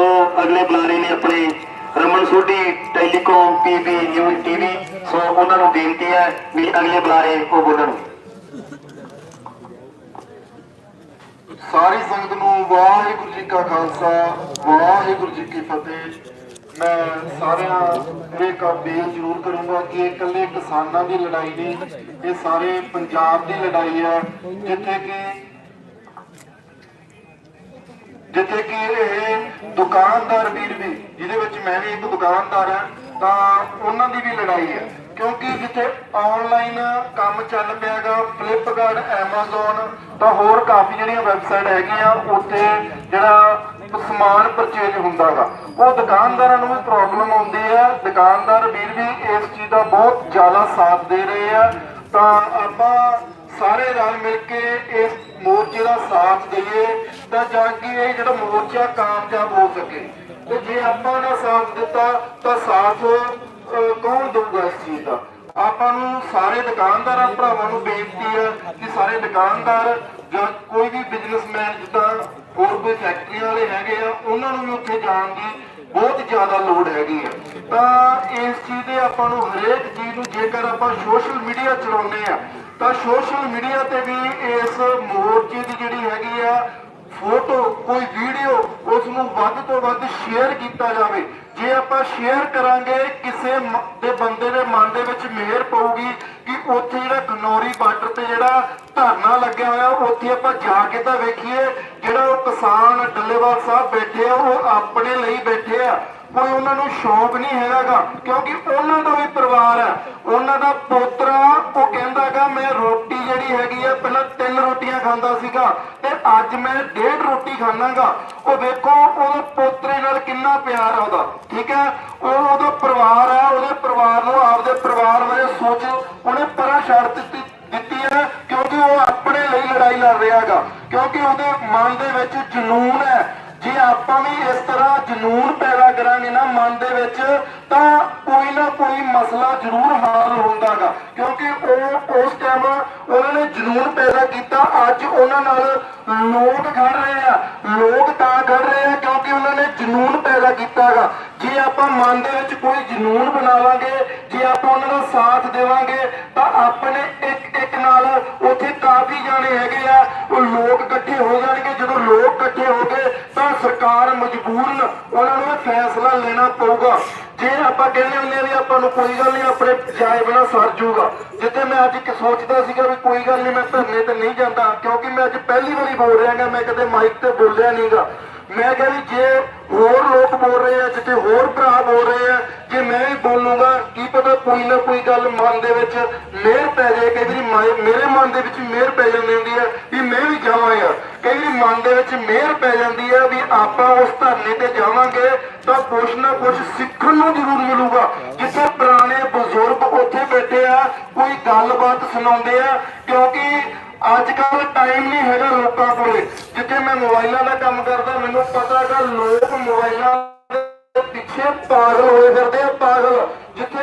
ਸੋ ਅਗਲੇ ਬੁਲਾਰੇ ਨੇ ਆਪਣੇ Raman Sodhi, telecom PB news TV, so ਉਹਨਾਂ ਨੂੰ ਬੇਨਤੀ ਹੈ ਵੀ ਅਗਲੇ ਬੁਲਾਰੇ ਉਹ ਬੋਲਣ। ਸਾਰੀ ਸੰਗਤ ਨੂੰ ਵਾਹਿਗੁਰੂ ਜੀ ਕਾ ਖਾਲਸਾ, ਵਾਹਿਗੁਰੂ ਜੀ ਕੀ ਫਤਿਹ। ਮੈਂ ਸਾਰਿਆਂ ਨੂੰ ਇੱਕ ਜ਼ਰੂਰ ਕਰੂੰਗਾ ਕਿ ਇਹ ਇਕੱਲੇ ਕਿਸਾਨਾਂ ਦੀ ਲੜਾਈ ਨਹੀਂ, ਇਹ ਸਾਰੇ ਪੰਜਾਬ ਦੀ ਲੜਾਈ ਹੈ, ਜਿੱਥੇ ਕਿ ਜਿੱਥੇ ਕਿ ਇਹ ਦੁਕਾਨਦਾਰ ਵੀਰ ਵੀ, ਜਿਹਦੇ ਵਿੱਚ ਮੈਂ ਵੀ ਇੱਕ ਦੁਕਾਨਦਾਰ ਹਾਂ, ਤਾਂ ਉਹਨਾਂ ਦੀ ਵੀ ਲੜਾਈ ਹੈ। ਕਿਉਂਕਿ ਜਿੱਥੇ ਆਨਲਾਈਨ ਕੰਮ ਚੱਲ ਪਿਆਗਾ ਫਲਿੱਪਕਾਰਟ ਐਮਾਜ਼ੋਨ ਤਾਂ ਹੋਰ ਕਾਫੀ ਜਿਹੜੀਆਂ ਵੈਬਸਾਈਟ ਹੈਗੀਆਂ, ਉੱਥੇ ਜਿਹੜਾ ਸਮਾਨ ਪਰਚੇਜ ਹੁੰਦਾਗਾ। ਉਹ ਦੁਕਾਨਦਾਰਾਂ ਨੂੰ ਵੀ ਪ੍ਰੋਬਲਮ ਆਉਂਦੀ ਹੈ। ਦੁਕਾਨਦਾਰ ਵੀਰ ਵੀ ਇਸ ਚੀਜ਼ ਦਾ ਬਹੁਤ ਜ਼ਿਆਦਾ ਸਾਥ ਦੇ ਰਹੇ ਆ। ਤਾਂ ਆਪਾਂ ਸਾਰੇ ਰਲ ਮਿਲ ਕੇ ਇਸ ਮੋਰਚੇ ਦਾ ਸਾਥ ਦਈਏ ਤਾਂ ਜਾ ਕੇ ਇਹ ਜਿਹੜਾ ਮੋਰਚਾ ਕਾਮਯਾਬ ਹੋ ਸਕੇ। ਤੇ ਜੇ ਆਪਾਂ ਨੇ ਸਾਥ ਦਿੱਤਾ ਤਾਂ ਸਾਥ ਕੌਣ ਦਊਗਾ ਇਸ ਚੀਜ਼ ਦਾ? ਆਪਾਂ ਨੂੰ ਸਾਰੇ ਦੁਕਾਨਦਾਰਾਂ ਭਰਾਵਾਂ ਨੂੰ ਬੇਨਤੀ ਹੈ ਕਿ ਸਾਰੇ ਦੁਕਾਨਦਾਰ ਜਾਂ ਕੋਈ ਵੀ ਬਿਜ਼ਨਸਮੈਨ ਜਿੱਦਾਂ ਹੋਰ ਕੋਈ ਫੈਕਟਰੀਆਂ ਵਾਲੇ ਹੈਗੇ ਆ, ਉਹਨਾਂ ਨੂੰ ਵੀ ਉੱਥੇ ਜਾਣ ਦੀ ਬਹੁਤ ਜ਼ਿਆਦਾ ਲੋੜ ਹੈਗੀ ਆ। ਤਾਂ ਇਸ ਚੀਜ਼ ਦੇ ਆਪਾਂ ਨੂੰ ਹਰੇਕ ਚੀਜ਼ ਨੂੰ ਜੇਕਰ ਆਪਾਂ ਸੋਸ਼ਲ ਮੀਡੀਆ ਚਲਾਉਂਦੇ ਆ ਤਾਂ ਸੋਸ਼ਲ ਮੀਡੀਆ ਤੇ ਵੀ ਇਸ ਮੋਰਚੇ ਦੀ ਜਿਹੜੀ ਹੈਗੀ ਆ ਫੋਟੋ ਕੋਈ ਵੀਡੀਓ ਉਸ ਨੂੰ ਵੱਧ ਤੋਂ ਵੱਧ ਸ਼ੇਅਰ ਕੀਤਾ ਜਾਵੇ। ਜੇ ਆਪਾਂ ਸ਼ੇਅਰ ਕਰਾਂਗੇ, ਕਿਸੇ ਦੇ ਬੰਦੇ ਦੇ ਮਨ ਦੇ ਵਿੱਚ ਮਿਹਰ ਪਊਗੀ ਕਿ ਉੱਥੇ ਜਿਹੜਾ ਖਨੌਰੀ ਬਾਰਡਰ ਤੇ ਜਿਹੜਾ ਧਰਨਾ ਲੱਗਿਆ ਹੋਇਆ, ਉੱਥੇ ਆਪਾਂ ਜਾ ਕੇ ਤਾਂ ਵੇਖੀਏ, ਜਿਹੜਾ ਉਹ ਕਿਸਾਨ ਡੱਲੇਵਾਲ ਸਾਹਿਬ ਬੈਠੇ ਆ, ਉਹ ਆਪਣੇ ਲਈ ਬੈਠੇ ਆ। ਕੋਈ ਉਹਨਾਂ ਨੂੰ ਸ਼ੌਕ ਨਹੀਂ ਹੈਗਾਗਾ, ਕਿਉਂਕਿ ਉਹਨਾਂ ਦਾ ਵੀ ਪਰਿਵਾਰ ਹੈ। ਉਹਨਾਂ ਦਾ ਪੋਤਰਾ, ਉਹ ਕਹਿੰਦਾਗਾ ਮੈਂ ਰੋਟੀ ਜਿਹੜੀ ਹੈਗੀ ਆ, ਪਹਿਲਾਂ ਤਿੰਨ ਰੋਟੀਆਂ ਖਾਂਦਾ ਸੀਗਾ ਤੇ ਅੱਜ ਮੈਂ ਡੇਢ ਰੋਟੀ ਖਾਣਾਗਾ ਉਹ ਵੇਖੋ, ਉਹਦੇ ਪੋਤਰੇ ਨਾਲ ਕਿੰਨਾ ਪਿਆਰ ਆ ਉਹਦਾ, ਠੀਕ ਹੈ? ਉਹ ਉਹਦਾ ਪਰਿਵਾਰ ਹੈ, ਉਹਦੇ ਪਰਿਵਾਰ ਨੂੰ ਆਪਦੇ ਪਰਿਵਾਰ ਬਾਰੇ ਸੋਚ, ਉਹਨੇ ਪਰਾਂ ਛੱਡ ਦਿੱਤੀ ਦਿੱਤੀ ਹੈ, ਕਿਉਂਕਿ ਉਹ ਆਪਣੇ ਲਈ ਲੜਾਈ ਲੜ ਰਿਹਾ ਹੈਗਾ। ਕਿਉਂਕਿ ਉਹਦੇ ਮਨ ਦੇ ਵਿੱਚ ਜਨੂਨ ਹੈ। ਜੇ ਆਪਾਂ ਵੀ ਇਸ ਤਰ੍ਹਾਂ ਜਨੂਨ ਪੈਦਾ ਕਰਾਂਗੇ ਨਾ ਮਨ ਦੇ ਵਿੱਚ, ਤਾਂ ਕੋਈ ਨਾ ਕੋਈ ਮਸਲਾ ਜ਼ਰੂਰ ਹੱਲ ਹੁੰਦਾਗਾ। ਕਿਉਂਕਿ ਉਹ, ਉਸ ਟਾਈਮ ਉਹਨਾਂ ਨੇ ਜਨੂਨ ਪੈਦਾ ਕੀਤਾ, ਅੱਜ ਉਹਨਾਂ ਨਾਲ ਲੋਕ ਖੜ ਰਹੇ ਆ। ਲੋਕ ਤਾਂ ਖੜ ਰਹੇ ਆ ਕਿਉਂਕਿ ਉਹਨਾਂ ਨੇ ਜਨੂਨ ਪੈਦਾ ਕੀਤਾਗਾ। ਜੇ ਆਪਾਂ ਮਨ ਦੇ ਵਿੱਚ ਕੋਈ ਜਨੂਨ ਬਣਾਵਾਂਗੇ ਜੇ ਆਪਾਂ ਉਹਨਾਂ ਦਾ ਸਾਥ ਦੇਵਾਂਗੇ, ਤਾਂ ਆਪਣੇ ਇੱਕ ਇੱਕ ਨਾਲ ਉੱਥੇ ਕਾਫੀ ਜਾਣੇ ਹੈਗੇ ਆ ਉਹ ਲੋਕ ਇਕੱਠੇ ਹੋ ਜਾਣਗੇ ਜਦੋਂ ਲੋਕ ਇਕੱਠੇ ਹੋ ਗਏ ਤਾਂ ਸਰਕਾਰ ਮਜਬੂਰਨ ਉਹਨਾਂ ਨੂੰ ਇਹ ਫੈਸਲਾ ਲੈਣਾ ਪਊਗਾ ਜੇ ਆਪਾਂ ਕਹਿੰਦੇ ਤੁਹਾਨੂੰ ਕੋਈ ਗੱਲ ਨਹੀਂ, ਆਪਣੇ ਜਾਏ ਬਿਨਾ ਸਰ ਜੂਗਾ। ਜਿੱਥੇ ਮੈਂ ਅੱਜ ਇੱਕ ਸੋਚਦਾ ਸੀਗਾ ਵੀ ਕੋਈ ਗੱਲ ਨਹੀਂ, ਮੈਂ ਧਰਨੇ ਤੇ ਨਹੀਂ ਜਾਂਦਾ, ਕਿਉਂਕਿ ਮੈਂ ਅੱਜ ਪਹਿਲੀ ਵਾਰੀ ਬੋਲ ਰਿਹਾ ਗਾ ਮੈਂ ਕਦੇ ਮਾਈਕ ਤੇ ਬੋਲਿਆ ਨਹੀਂਗਾ ਮੈਂ ਕਿਹਾ ਵੀ ਜੇ ਹੋਰ ਲੋਕ ਬੋਲ ਰਹੇ ਆ, ਜਿੱਥੇ ਹੋਰ ਭਰਾ ਬੋਲ ਰਹੇ ਆ, ਜੇ ਮੈਂ ਵੀ ਬੋਲੂੰਗਾ, ਕੀ ਪਤਾ ਕੋਈ ਨਾ ਕੋਈ ਗੱਲ ਮਨ ਦੇ ਵਿੱਚ ਮਿਹਰ ਪੈ ਜਾਏ। ਕਈ ਵਾਰੀ ਮੇਰੇ ਮਨ ਦੇ ਵਿੱਚ ਮਿਹਰ ਪੈ ਜਾਂਦੀ ਹੁੰਦੀ ਹੈ ਵੀ ਮੈਂ ਵੀ ਜਾਵਾਂ ਯਾਰ ਕਈ ਵਾਰੀ ਮਨ ਦੇ ਵਿੱਚ ਮਿਹਰ ਪੈ ਜਾਂਦੀ ਹੈ ਵੀ ਆਪਾਂ ਉਸ ਧਰਨੇ ਤੇ ਜਾਵਾਂਗੇ ਤਾਂ ਕੁਛ ਨਾ ਕੁਛ ਸਿੱਖਣ ਨੂੰ ਜ਼ਰੂਰ ਮਿਲੂਗਾ। ਜਿੱਥੇ ਪੁਰਾਣੇ ਬਜ਼ੁਰਗ ਉੱਥੇ ਬੈਠੇ ਆ, ਕੋਈ ਗੱਲਬਾਤ ਸੁਣਾਉਂਦੇ ਆ, ਕਿਉਂਕਿ ਅੱਜ ਕੱਲ ਟਾਈਮ ਨਹੀਂ ਹੈਗਾ ਲੋਕਾਂ ਕੋਲੇ, ਜਿੱਥੇ ਮੈਂ ਮੋਬਾਈਲਾਂ ਦਾ ਕੰਮ ਕਰਦਾ, ਮੈਨੂੰ ਪਤਾ ਹੈਗਾ ਲੋਕ ਮੋਬਾਈਲਾਂ ਦੇ ਪਿੱਛੇ ਪਾਗਲ ਹੋਏ ਫਿਰਦੇ ਆ, ਪਾਗਲ। ਜਿੱਥੇ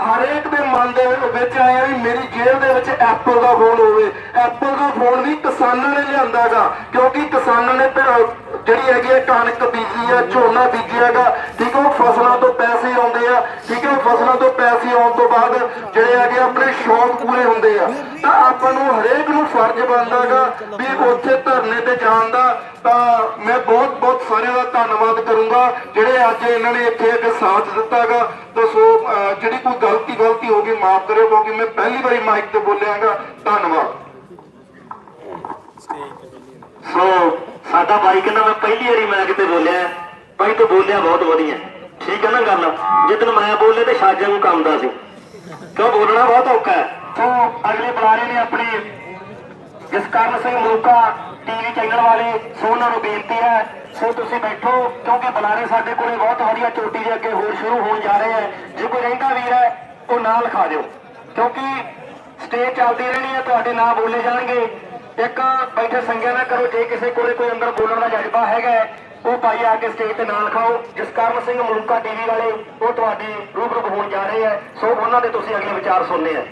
ਹਰੇਕ ਦੇ ਮਨ ਦੇ ਵਿੱਚ ਆਇਆ ਵੀ ਮੇਰੀ ਜੇਬ ਦੇ ਵਿੱਚ ਐਪਲ ਦਾ ਫੋਨ ਹੋਵੇ। ਐਪਲ ਦਾ ਫੋਨ ਵੀ ਕਿਸਾਨਾਂ ਨੇ ਲਿਆਂਦਾਗਾ ਕਿਉਂਕਿ ਕਿਸਾਨਾਂ ਨੇ ਜਿਹੜੀ ਹੈਗੀ ਹੈ ਕਣਕ ਬੀਜੀ ਆ, ਝੋਨਾ ਬੀਜਿਆਗਾ ਠੀਕ ਹੈ ਉਹ ਫਸਲਾਂ ਤੋਂ ਪੈਸੇ ਆਉਂਦੇ ਆ, ਠੀਕ ਹੈ ਉਹ ਫਸਲਾਂ ਤੋਂ ਪੈਸੇ ਆਉਣ ਤੋਂ ਬਾਅਦ ਜਿਹੜੇ ਹੈਗੇ ਆਪਣੇ ਸ਼ੌਕ ਪੂਰੇ ਹੁੰਦੇ ਆ। ਤਾਂ ਆਪਾਂ ਨੂੰ ਹਰੇਕ ਨੂੰ ਫਰਜ਼ ਬਣਦਾਗਾ ਵੀ ਉੱਥੇ ਧਰਨੇ ਤੇ ਜਾਣ ਦਾ। ਤਾਂ ਮੈਂ ਬਹੁਤ ਬਹੁਤ ਸਾਰਿਆਂ ਦਾ ਧੰਨਵਾਦ ਕਰੂੰਗਾ, ਜਿਹੜੇ ਅੱਜ ਇਹਨਾਂ ਨੇ ਇੱਥੇ ਅੱਗੇ ਸਾਥ ਦਿੱਤਾਗਾ ਤਾਂ ਸੋ ਜਿਹੜੀ ਕੋਈ ਗਲਤੀ ਗਲਤੀ ਹੋ ਗਈ, ਮਾਫ ਕਰਿਓ, ਕਿਉਂਕਿ ਮੈਂ ਪਹਿਲੀ ਵਾਰੀ ਮਾਈਕ ਤੇ ਬੋਲਿਆਗਾ ਧੰਨਵਾਦ। ਸੋ ਸਾਡਾ ਬਾਈ ਕਹਿੰਦਾ ਮੈਂ ਪਹਿਲੀ ਵਾਰੀ ਮੈਂ ਤੇ ਬੋਲਿਆ ਬਾਈ ਤੂੰ ਬੋਲਿਆ ਬਹੁਤ ਵਧੀਆ। ਠੀਕ ਹੈ ਨਾ ਗੱਲ? ਜਿੱਦਨ ਮੈਂ ਬੋਲੇ ਤੇ ਸਾਜਾ ਨੂੰ ਕੰਮਦਾ ਸੀ। ਕਿਉਂ ਬੋਲਣਾ ਬਹੁਤ ਔਖਾ ਹੈ? ਸੋ ਅਗਲੇ ਬੁਲਾਰੇ ਨੇ ਆਪਣੇ ਜਸਕਰਨ ਸਿੰਘ ਮਲੂਕਾ ਟੀਵੀ ਚੈਨਲ ਵਾਲੇ ਸੋ ਉਹਨਾਂ ਨੂੰ ਬੇਨਤੀ ਹੈ। ਸੋ ਤੁਸੀਂ ਬੈਠੋ ਕਿਉਂਕਿ ਬੁਲਾਰੇ ਸਾਡੇ ਕੋਲੇ ਬਹੁਤ ਵਧੀਆ ਚੋਟੀ ਦੇ ਅੱਗੇ ਹੋਰ ਸ਼ੁਰੂ ਹੋਣ ਜਾ ਰਹੇ ਹੈ। ਜੇ ਕੋਈ ਰਹਿੰਦਾ ਵੀਰ ਹੈ ਉਹ ਨਾਂ ਲਿਖਾ ਦਿਓ। ਕਿਉਂਕਿ ਸਟੇਜ ਚੱਲਦੀ ਰਹਿਣੀ ਹੈ ਤੁਹਾਡੇ ਨਾਂ ਬੋਲੇ ਜਾਣਗੇ। ਇੱਕ ਬੈਠੇ ਸੰਗਿਆ ਨਾ ਕਰੋ ਜੇ ਕਿਸੇ ਕੋਲੇ ਕੋਈ ਅੰਦਰ ਬੋਲਣ ਦਾ ਜਜ਼ਬਾ ਹੈਗਾ ਹੈ, ਉਹ ਭਾਈ ਆ ਕੇ ਸਟੇਜ ਤੇ ਨਾਂ ਲਿਖਾਓ। ਜਸਕਰਨ ਸਿੰਘ ਮਲੂਕਾ ਟੀਵੀ ਵਾਲੇ ਉਹ ਤੁਹਾਡੇ ਰੂਬਰੂ ਹੋਣ ਜਾ ਰਹੇ ਹੈ। ਸੋ ਉਹਨਾਂ ਦੇ ਤੁਸੀਂ ਅਗਲੇ ਵਿਚਾਰ ਸੁਣਨੇ ਆ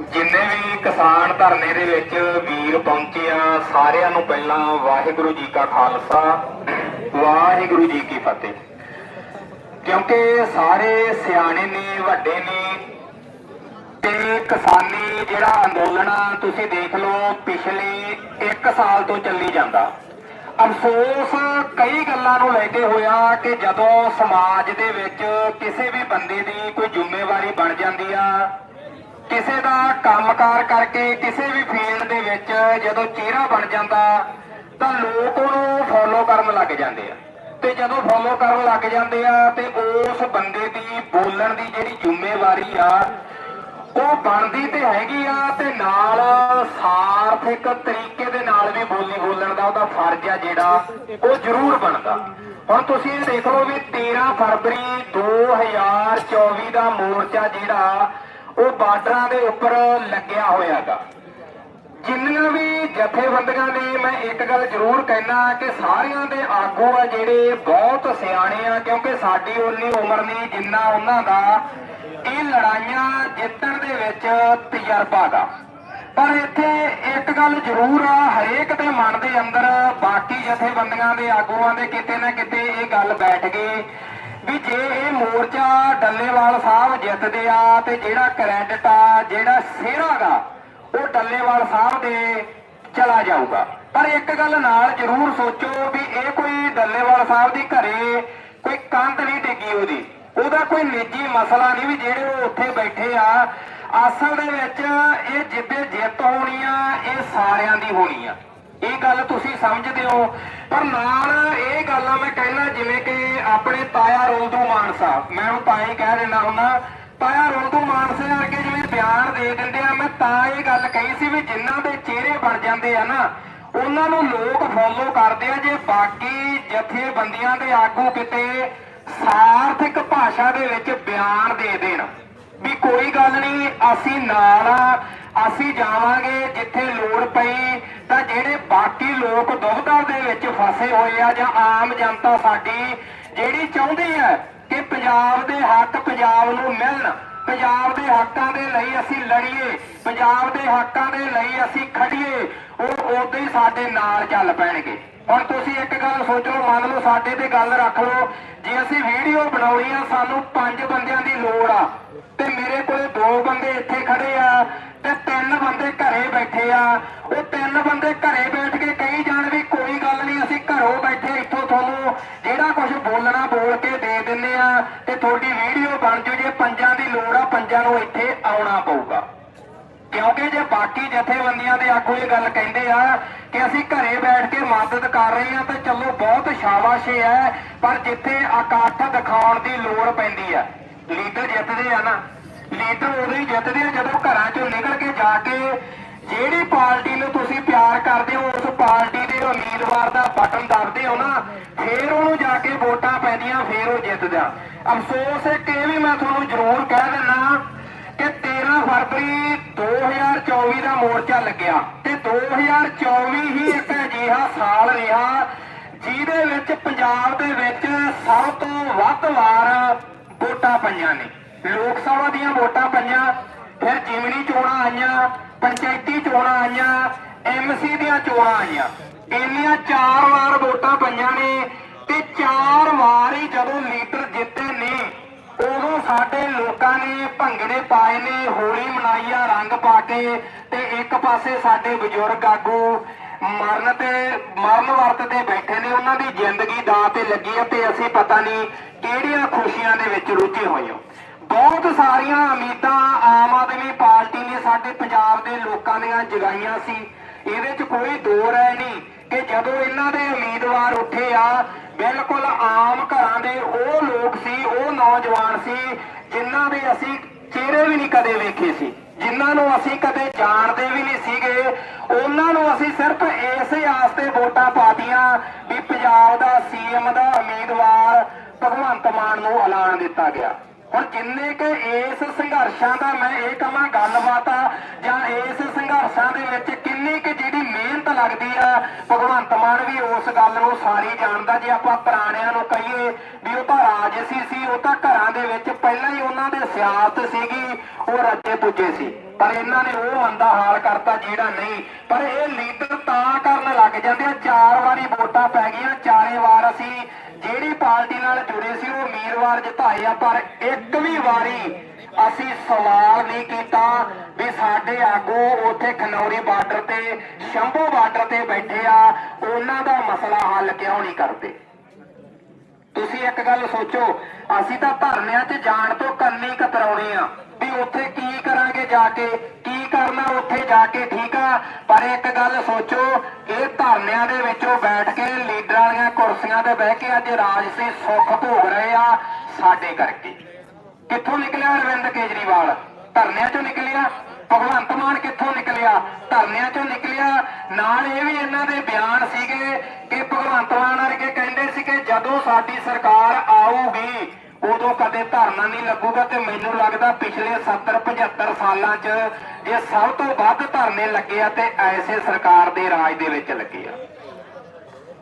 ਜਿੰਨੇ ਵੀ ਕਿਸਾਨ ਧਰਨੇ ਦੇ ਵਿੱਚ ਵੀਰ ਪਹੁੰਚੇ ਆ, ਸਾਰਿਆਂ ਨੂੰ ਪਹਿਲਾਂ ਵਾਹਿਗੁਰੂ ਜੀ ਕਾ ਖਾਲਸਾ, ਵਾਹਿਗੁਰੂ ਜੀ ਕੀ ਫਤਿਹ। ਕਿਉਂਕਿ ਸਾਰੇ ਸਿਆਣੇ ਨੇ, ਵੱਡੇ ਨੇ ਤੇ ਕਿਸਾਨੀ ਜਿਹੜਾ ਅੰਦੋਲਨ ਆ, ਤੁਸੀਂ ਦੇਖ ਲਓ, ਪਿਛਲੇ 1 ਸਾਲ ਤੋਂ ਚੱਲੀ ਜਾਂਦਾ। ਅਫਸੋਸ ਕਈ ਗੱਲਾਂ ਨੂੰ ਲੈ ਕੇ ਹੋਇਆ ਕਿ ਜਦੋਂ ਸਮਾਜ ਦੇ ਵਿੱਚ ਕਿਸੇ ਵੀ ਬੰਦੇ ਦੀ ਕੋਈ ਜ਼ਿੰਮੇਵਾਰੀ ਬਣ ਜਾਂਦੀ ਆ ਕਿਸੇ ਦਾ ਕੰਮਕਾਰ ਕਰਕੇ ਕਿਸੇ ਵੀ ਫੀਲਡ ਦੇ ਵਿੱਚ ਜਦੋਂ ਚਿਹਰਾ ਬਣ ਜਾਂਦਾ, ਤਾਂ ਲੋਕ ਉਹਨੂੰ ਫੋਲੋ ਕਰਨ ਲੱਗ ਜਾਂਦੇ ਆ। ਤੇ ਜਦੋਂ ਫੋਲੋ ਕਰਨ ਲੱਗ ਜਾਂਦੇ ਆ, ਤੇ ਉਸ ਬੰਦੇ ਦੀ ਬੋਲਣ ਦੀ ਜਿਹੜੀ ਜ਼ਿੰਮੇਵਾਰੀ ਆ, ਉਹ ਬਣਦੀ ਤੇ ਹੈਗੀ ਆ, ਤੇ ਨਾਲ ਸਾਰਥਿਕ ਤਰੀਕੇ ਦੇ ਨਾਲ ਵੀ ਬੋਲੀ ਬੋਲਣ ਦਾ ਉਹਦਾ ਫਰਜ਼ ਆ ਜਿਹੜਾ, ਉਹ ਜ਼ਰੂਰ ਬਣਦਾ। ਹੁਣ ਤੁਸੀਂ ਇਹ ਦੇਖ ਲਓ ਵੀ 13 ਫਰਵਰੀ 2024 ਦਾ ਮੋਰਚਾ ਜਿਹੜਾ ਉਹ ਬਾਰਡਰਾਂ ਦੇ ਉੱਪਰ ਲੱਗਿਆ ਹੋਇਆਗਾ। ਜਿੰਨੀਆਂ ਵੀ ਜਥੇਬੰਦੀਆਂ ਨੇ, ਮੈਂ ਇੱਕ ਗੱਲ ਜ਼ਰੂਰ ਕਹਿਣਾ ਕਿ ਸਾਰਿਆਂ ਦੇ ਆਗੂ ਆ ਜਿਹੜੇ ਬਹੁਤ ਸਿਆਣੇ ਆ, ਕਿਉਂਕਿ ਸਾਡੀ ਉਨੀ ਉਮਰ ਨਹੀਂ, ਜਿੰਨਾ ਉਹਨਾਂ ਦਾ ਇਹ ਲੜਾਈਆਂ ਜਿੱਤਣ ਦੇ ਵਿੱਚ ਤਜਰਬਾ ਗਾ। ਪਰ ਇੱਥੇ ਇੱਕ ਗੱਲ ਜ਼ਰੂਰ ਆ, ਹਰੇਕ ਦੇ ਮਨ ਦੇ ਅੰਦਰ ਬਾਕੀ ਜਥੇਬੰਦੀਆਂ ਦੇ ਆਗੂਆਂ ਦੇ ਕਿਤੇ ਨਾ ਕਿਤੇ ਇਹ ਗੱਲ ਬੈਠ ਗਈ ਵੀ ਜੇ ਇਹ ਮੋਰਚਾ ਡੱਲੇਵਾਲ ਸਾਹਿਬ ਜਿੱਤਦੇ ਆ ਤੇ ਜਿਹੜਾ ਕ੍ਰੈਡਿਟ ਆ, ਜਿਹੜਾ ਸਿਹਰਾ ਗਾ, ਉਹ ਡੱਲੇਵਾਲ ਸਾਹਿਬ ਦੇ ਚਲਾ ਜਾਊਗਾ। ਪਰ ਇੱਕ ਗੱਲ ਨਾਲ ਜ਼ਰੂਰ ਸੋਚੋ ਵੀ ਇਹ ਕੋਈ ਡੱਲੇਵਾਲ ਸਾਹਿਬ ਦੀ ਘਰੇ ਕੋਈ ਕੰਧ ਨਹੀਂ ਡਿੱਗੀ ਉਹਦੀ। ਉਹਦਾ ਕੋਈ ਨਿੱਜੀ ਮਸਲਾ ਨਹੀਂ ਵੀ ਜਿਹੜੇ ਉਹ ਉੱਥੇ ਬੈਠੇ ਆ। ਅਸਲ ਦੇ ਵਿੱਚ ਇਹ ਜਿੱਦੇ ਜਿੱਤ ਹੋਣੀ ਆ, ਇਹ ਸਾਰਿਆਂ ਦੀ ਹੋਣੀ ਆ। ਇਹ ਗੱਲ ਤੁਸੀਂ ਸਮਝਦੇ ਹੋ। ਪਰ ਨਾਲ ਇਹ ਗੱਲਾਂ ਮੈਂ ਕਹਿਣਾ ਜਿਵੇਂ ਕਿ ਆਪਣੇ ਤਾਇਆ ਰੋਲਦੂ ਮਾਨਸਾ। ਮੈਂ ਉਹ ਤਾਇਆ ਹੀ ਕਹਿ ਦਿੰਦਾ ਹੁੰਦਾ। ਤਾਇਆ ਰੋਲਦੂ ਮਾਨਸੇ ਵਰਗੇ ਜਿਵੇਂ ਬਿਆਨ ਦੇ ਦਿੰਦੇ ਆ, ਮੈਂ ਤਾਂ ਇਹ ਗੱਲ ਕਹੀ ਸੀ ਵੀ ਜਿਨ੍ਹਾਂ ਦੇ ਚਿਹਰੇ ਬਣ ਜਾਂਦੇ ਆ ਨਾ, ਉਹਨਾਂ ਨੂੰ ਲੋਕ ਫੋਲੋ ਕਰਦੇ ਆ। ਜੇ ਬਾਕੀ ਜਥੇਬੰਦੀਆਂ ਦੇ ਆਗੂ ਕਿਤੇ ਸਾਰਥਿਕ ਭਾਸ਼ਾ ਦੇ ਵਿੱਚ ਬਿਆਨ ਦੇ ਦੇਣ ਵੀ ਕੋਈ ਗੱਲ ਨਹੀਂ, ਅਸੀਂ ਨਾਲ ਆ, ਅਸੀਂ ਜਾਵਾਂਗੇ ਜਿੱਥੇ ਲੋੜ ਪਈ। ਤਾਂ ਜਿਹੜੇ ਬਾਕੀ ਲੋਕ ਦੁਬਧਾ ਦੇ ਵਿੱਚ ਫਸੇ ਹੋਏ ਆ ਜਾਂ ਆਮ ਜਨਤਾ ਸਾਡੀ, ਜਿਹੜੀ ਚਾਹੁੰਦੀ ਹੈ ਕਿ ਪੰਜਾਬ ਦੇ ਹੱਕ ਪੰਜਾਬ ਨੂੰ ਮਿਲਣ, ਪੰਜਾਬ ਦੇ ਹੱਕਾਂ ਦੇ ਲਈ ਅਸੀਂ ਲੜੀਏ, ਪੰਜਾਬ ਦੇ ਹੱਕਾਂ ਦੇ ਲਈ ਅਸੀਂ ਖੜੀਏ, ਉਹ ਉਦੋਂ ਹੀ ਸਾਡੇ ਨਾਲ ਚੱਲ ਪੈਣਗੇ। ਹੁਣ ਤੁਸੀਂ ਇੱਕ ਗੱਲ ਸੋਚੋ, ਮੰਨ ਲਓ ਸਾਡੇ ਤੇ ਗੱਲ ਰੱਖ ਲਓ, ਜੇ ਅਸੀਂ ਵੀਡੀਓ ਬਣਾਉਣੀ ਆ, ਸਾਨੂੰ ਪੰਜ ਬੰਦਿਆਂ ਦੀ ਲੋੜ ਆ। ਤੇ ਮੇਰੇ ਕੋਲੇ ਦੋ ਬੰਦੇ ਇੱਥੇ ਖੜੇ ਆ ਤੇ ਤਿੰਨ ਬੰਦੇ ਘਰੇ ਬੈਠੇ ਆ। ਉਹ ਤਿੰਨ ਬੰਦੇ ਘਰੇ ਬੈਠ ਕੇ ਕਹੀ ਜਾਣ ਵੀ ਕੋਈ ਗੱਲ ਨਹੀਂ, ਅਸੀਂ ਘਰੋਂ ਬੈਠੇ ਇੱਥੋਂ ਤੁਹਾਨੂੰ ਜਿਹੜਾ ਕੁਝ ਬੋਲਣਾ ਬੋਲ ਕੇ ਦੇ ਦਿੰਨੇ ਆ ਤੇ ਤੁਹਾਡੀ ਵੀਡੀਓ ਬਣ ਜੂ, ਜੇ ਪੰਜਾਂ ਦੀ ਲੋੜ ਆ, ਪੰਜਾਂ ਨੂੰ ਇੱਥੇ ਆਉਣਾ ਪਊਗਾ। ਕਿਉਂਕਿ ਜੇ ਬਾਕੀ ਜਥੇਬੰਦੀਆਂ ਦੇ ਆਗੂ ਇਹ ਗੱਲ ਕਹਿੰਦੇ ਆ ਕਿ ਅਸੀਂ ਘਰੇ ਬੈਠ ਕੇ ਮਦਦ ਕਰ ਰਹੇ ਆ, ਤਾਂ ਚਲੋ ਬਹੁਤ ਸ਼ਾਬਾਸ਼ੇ ਹੈ, ਪਰ ਜਿੱਥੇ ਇਕੱਠ ਦਿਖਾਉਣ ਦੀ ਲੋੜ ਪੈਂਦੀ ਆ। ਲੀਡਰ ਜਿੱਤਦੇ ਆ ਨਾ, ਲੀਡਰ ਉਦੋਂ ਹੀ ਜਿੱਤਦੇ ਆ ਜਦੋਂ ਘਰਾਂ ਚੋਂ ਨਿਕਲ ਕੇ ਜਾ ਕੇ ਜਿਹੜੀ ਪਾਰਟੀ ਨੂੰ ਤੁਸੀਂ ਪਿਆਰ ਕਰਦੇ ਹੋ, ਉਸ ਪਾਰਟੀ ਦੇ ਉਮੀਦਵਾਰ ਦਾ ਬਟਨ ਦਬਦੇ ਹੋ ਨਾ, ਫੇਰ ਉਹਨੂੰ ਜਾ ਕੇ ਵੋਟਾਂ ਪੈਂਦੀਆਂ, ਫੇਰ ਉਹ ਜਿੱਤਦਾ। ਅਫਸੋਸ ਹੈ ਕਿ ਵੀ ਮੈਂ ਤੁਹਾਨੂੰ ਜ਼ਰੂਰ ਕਹਿ ਦਿੰਦਾ ਕਿ 13 ਫਰਵਰੀ 2024 ਦਾ ਮੋਰਚਾ ਲੱਗਿਆ ਤੇ 2024 ਹੀ ਇੱਕ ਅਜਿਹਾ ਸਾਲ ਰਿਹਾ ਜਿਹਦੇ ਵਿੱਚ ਪੰਜਾਬ ਦੇ ਵਿੱਚ ਸਭ ਤੋਂ ਵੱਧ ਵਾਰ ਵੋਟਾਂ ਪਈਆਂ ਨੇ। ਲੋਕ ਸਭਾ ਦੀਆਂ ਵੋਟਾਂ ਪਈਆਂ, ਫਿਰ ਜਿਮਨੀ ਚੋਣਾਂ ਆਈਆਂ, ਪੰਚਾਇਤੀ ਚੋਣਾਂ ਆਈਆਂ ਐਮਸੀ ਦੀਆਂ ਚੋਣਾਂ ਆਈਆਂ। ਇੰਨੀਆਂ ਚਾਰ ਵਾਰ ਵੋਟਾਂ ਪਈਆਂ ਨੇ ਤੇ ਚਾਰ ਵਾਰ ਹੀ ਜਦੋਂ ਲੀਡਰ ਜਿੱਤੇ ਨੇ, ਉਦੋਂ ਸਾਡੇ ਲੋਕਾਂ ਨੇ ਭੰਗੜੇ ਪਾਏ ਨੇ, ਹੋਲੀ ਮਨਾਈ ਆ, ਰੰਗ ਪਾ ਕੇ ਤੇ ਇੱਕ ਪਾਸੇ ਸਾਡੇ ਬਜ਼ੁਰਗ ਆਗੂ ਮਰਨ ਤੇ, ਮਰਨ ਵਰਤ ਤੇ ਬੈਠੇ ਨੇ, ਉਹਨਾਂ ਦੀ ਜ਼ਿੰਦਗੀ ਦਾ ਤੇ ਲੱਗੀ ਆ ਤੇ ਅਸੀਂ ਪਤਾ ਨਹੀਂ ਕਿਹੜੀਆਂ ਖੁਸ਼ੀਆਂ ਦੇ ਵਿੱਚ ਰੁੱਝੇ ਹੋਏ ਹਾਂ। ਬਹੁਤ ਸਾਰੀਆਂ ਉਮੀਦਾਂ ਆਮ ਆਦਮੀ ਪਾਰਟੀ ਨੇ ਸਾਡੇ ਪੰਜਾਬ ਦੇ ਲੋਕਾਂ ਦੀਆਂ ਜਗਾਈਆਂ ਸੀ। ਇਹਦੇ 'ਚ ਕੋਈ ਦੋ ਰਾਏ ਨਹੀਂ ਕਿ ਜਦੋਂ ਇਹਨਾਂ ਦੇ ਉਮੀਦਵਾਰ ਉੱਠੇ ਆ, ਬਿਲਕੁਲ ਆਮ ਘਰਾਂ ਦੇ ਉਹ ਲੋਕ ਸੀ, ਉਹ ਨੌਜਵਾਨ ਸੀ, ਜਿਨ੍ਹਾਂ ਦੇ ਅਸੀਂ ਚਿਹਰੇ ਵੀ ਨਹੀਂ ਕਦੇ ਵੇਖੇ ਸੀ। ਜਿਨ੍ਹਾਂ ਨੂੰ ਅਸੀਂ ਕਦੇ ਜਾਣਦੇ ਵੀ ਨਹੀਂ ਸੀਗੇ, ਉਹਨਾਂ ਨੂੰ ਅਸੀਂ ਸਿਰਫ ਇਸੇ ਆਸ ਤੇ ਵੋਟਾਂ ਪਾਤੀਆਂ ਵੀ ਪੰਜਾਬ ਦਾ ਸੀਐਮ ਦਾ ਉਮੀਦਵਾਰ ਭਗਵੰਤ ਮਾਨ ਨੂੰ ਐਲਾਨ ਦਿੱਤਾ ਗਿਆ। ਹੁਣ ਜਿੰਨੇ ਕਿ ਇਸ ਸੰਘਰਸ਼ਾਂ ਦਾ ਮੈਂ ਇਹ ਕਹਾਂ ਗੱਲਬਾਤ ਆ, ਜਾਂ ਇਸ ਸੰਘਰਸ਼ਾਂ ਦੇ ਵਿੱਚ ਕਿੰਨੀ ਕਿ ਜਿਹੜੀ ਮਿਹਨਤ ਲੱਗਦੀ ਆ, ਭਗਵੰਤ ਮਾਨ ਵੀ ਉਸ ਗੱਲ ਨੂੰ ਸਾਰੀ ਜਾਣਦਾ, ਜੇ ਆਪਾਂ ਪੁਰਾਣਿਆਂ ਨੂੰ ਕਹੀਏ ਵੀ ਉਹ ਤਾਂ ਰਾਜਸੀ ਸੀ, ਉਹ ਤਾਂ ਘਰਾਂ ਦੇ ਵਿੱਚ ਪਹਿਲਾਂ ਹੀ ਉਹਨਾਂ ਦੇ ਸਿਆਸਤ ਸੀਗੀ, ਉਹ ਰੱਜੇ ਪੁੱਜੇ ਸੀ। ਪਰ ਇਹਨਾਂ ਨੇ ਉਹ ਮੰਦਾ ਹਾਲ ਕਰਤਾ ਜਿਹੜਾ ਨਹੀਂ। ਪਰ ਇਹ ਲੀਡਰ ਤਾਂ ਕਰਨ ਲੱਗ ਜਾਂਦੇ ਆ, ਚਾਰ ਵਾਰੀ ਵੋਟਾਂ ਪੈ ਗਈਆਂ, ਚਾਰੇ ਵਾਰ ਅਸੀਂ ਜਿਹੜੀ ਪਾਰਟੀ ਨਾਲ ਜੁੜੇ ਸੀ ਉਹ ਉਮੀਦਵਾਰ ਜਿਤਾਏ ਆ, ਪਰ ਇੱਕ ਵੀ ਵਾਰੀ ਅਸੀਂ ਸਵਾਲ ਨਹੀਂ ਕੀਤਾ ਵੀ ਸਾਡੇ ਆਗੂ ਉੱਥੇ ਖਨੌਰੀ ਬਾਰਡਰ ਤੇ, ਸ਼ੰਭੂ ਬਾਰਡਰ ਤੇ ਬੈਠੇ ਆ, ਉਹਨਾਂ ਦਾ ਮਸਲਾ ਹੱਲ ਕਿਉਂ ਨਹੀਂ ਕਰਦੇ? ਤੁਸੀਂ ਇੱਕ ਗੱਲ ਸੋਚੋ, ਅਸੀਂ ਤਾਂ ਧਰਨਿਆਂ 'ਚ ਜਾਣ ਤੋਂ ਕੰਨੀ ਕਤਰਾਉਣੇ ਆ। ਵੀ ਉੱਥੇ ਕੀ ਕਰਾਂਗੇ ਜਾ ਕੇ, ਕੀ ਕਰਨਾ, ਉੱਥੇ ਜਾ ਕੇ ਠੀਕ ਆ। ਪਰ ਇੱਕ ਗੱਲ ਸੋਚੋ, ਇਹ ਧਰਨਿਆਂ ਦੇ ਵਿੱਚੋਂ ਬੈਠ ਕੇ ਲੀਡਰਾਂ ਵਾਲੀਆਂ ਕੁਰਸੀਆਂ ਤੇ ਬਹਿ ਕੇ ਅੱਜ ਰਾਜ ਰਾਜਸੀ ਸੁੱਖ ਭੋਗ ਰਹੇ ਆ ਸਾਡੇ ਕਰਕੇ। ਕਿੱਥੋਂ ਨਿਕਲਿਆ ਅਰਵਿੰਦ ਕੇਜਰੀਵਾਲ? ਧਰਨਿਆਂ ਚੋਂ ਨਿਕਲਿਆ। ਭਗਵੰਤ ਮਾਨ ਕਿੱਥੋਂ ਨਿਕਲਿਆ? ਧਰਨਿਆਂ ਚੋਂ ਨਿਕਲਿਆ। ਨਾਲ ਇਹ ਵੀ ਇਹਨਾਂ ਦੇ ਬਿਆਨ ਸੀਗੇ ਕਿ ਭਗਵੰਤ ਮਾਨ ਵਰਗੇ ਕਹਿੰਦੇ ਸੀ ਕਿ ਜਦੋਂ ਸਾਡੀ ਸਰਕਾਰ ਆਊਗੀ ਉਦੋਂ ਧਰਨਾ ਨਹੀਂ ਲੱਗੂਗਾ ਤੇ ਮੈਨੂੰ ਲੱਗਦਾ ਪਿਛਲੇ 70 75 ਸਾਲਾਂ 'ਚ ਜੇ ਸਭ ਤੋਂ ਵੱਧ ਧਰਨੇ ਲੱਗੇ ਆ ਤੇ ਐਸੇ ਸਰਕਾਰ ਦੇ ਰਾਜ ਦੇ ਵਿੱਚ ਲੱਗੇ ਆ।